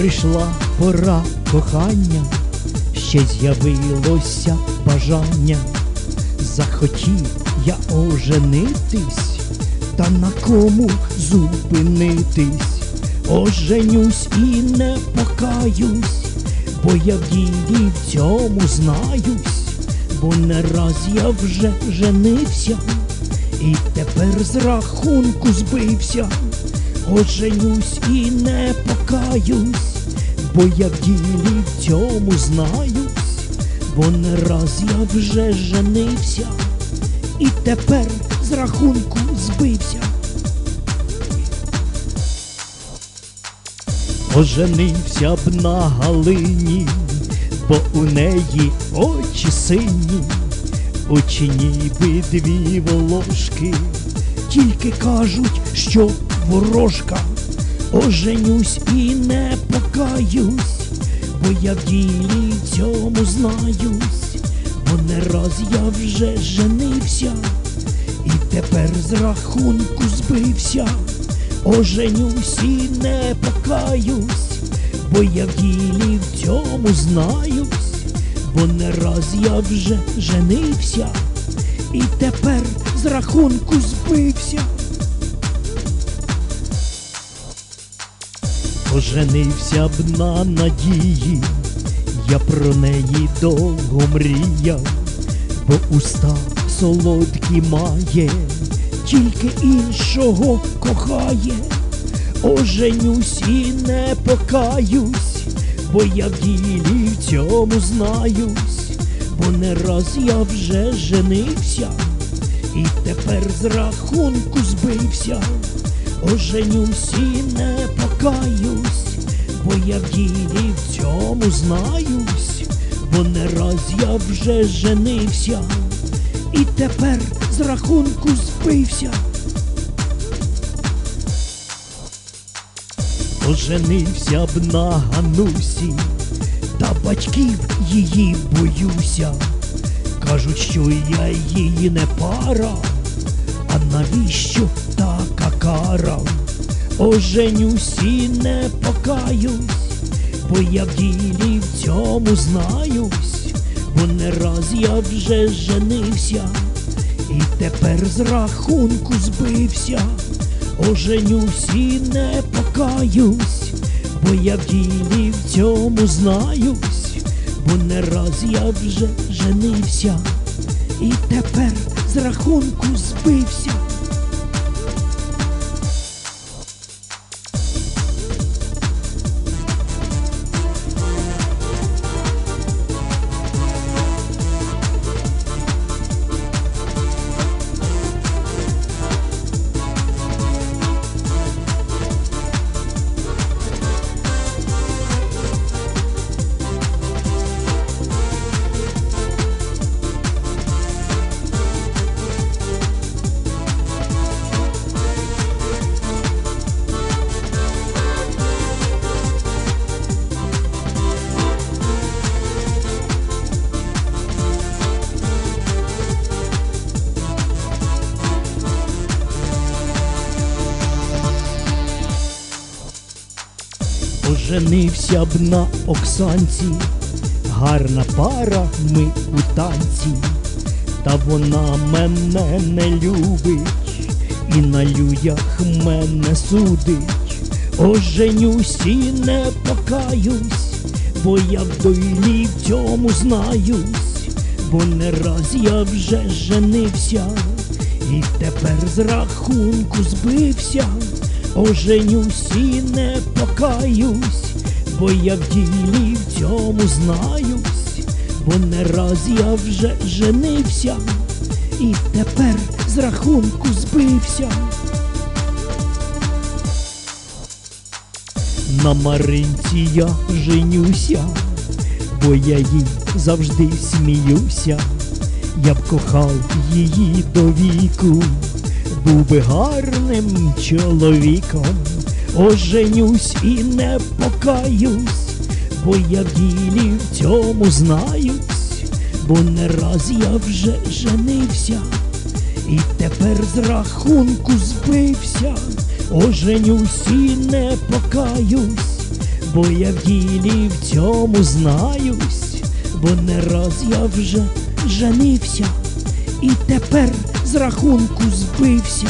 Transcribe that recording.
Прийшла пора кохання, ще з'явилося бажання. Захотів я оженитись, та на кому зупинитись? Оженюсь і не покаюсь, бо я в ділі в цьому знаюсь, бо не раз я вже женився, і тепер з рахунку збився. Оженюсь і не покаюсь, бо я в ділі в цьому знаюсь, бо не раз я вже женився, і тепер з рахунку збився. Оженився б на Галині, бо у неї очі сині, очі ніби дві волошки, тільки кажуть, що ворожка, оженюсь і не покаюсь, бо я в ділі цьому знаюсь, бо не раз я вже женився, і тепер з рахунку збився, оженюсь і не покаюсь, бо я в ділі в цьому знаюсь, бо не раз я вже женився, і тепер з рахунку збився. Оженився б на надії, я про неї довго мріяв, бо уста солодкі має, тільки іншого кохає. Оженюсь і не покаюсь, бо я в ділі в цьому знаюсь, бо не раз я вже женився, і тепер з рахунку збився. Оженюсь і не покаюсь, бо я в ділі в цьому знаюсь, бо не раз я вже женився, і тепер з рахунку збився. Оженився б на Ганусі, та батьків її боюся. Кажуть, що я її не пара, а навіщо така кара? Оженюсь і не покаюсь, бо я в ділі в цьому знаюсь, бо не раз я вже женився, і тепер з рахунку збився. Оженюсь і не покаюсь, бо я в ділі в цьому знаюсь, бо не раз я вже женився, і тепер з рахунку збився. Оженився б на Оксанці, гарна пара ми у танці, та вона мене не любить, і на людях мене судить. Оженюсь і не покаюсь, бо я в дойлі в цьому знаюсь, бо не раз я вже женився, і тепер з рахунку збився. Оженюсь і не покаюсь, бо я в ділі в цьому знаюсь, бо не раз я вже женився, і тепер з рахунку збився. На Маринці я женюся, бо я їй завжди сміюся, я б кохав її до віку був би гарним чоловіком, оженюсь і не покаюсь, бо я в ділі в цьому знаюсь, бо не раз я вже женився, і тепер з рахунку збився, оженюсь і не покаюсь, бо я в ділі в цьому знаюсь, бо не раз я вже женився, і тепер з рахунку збився.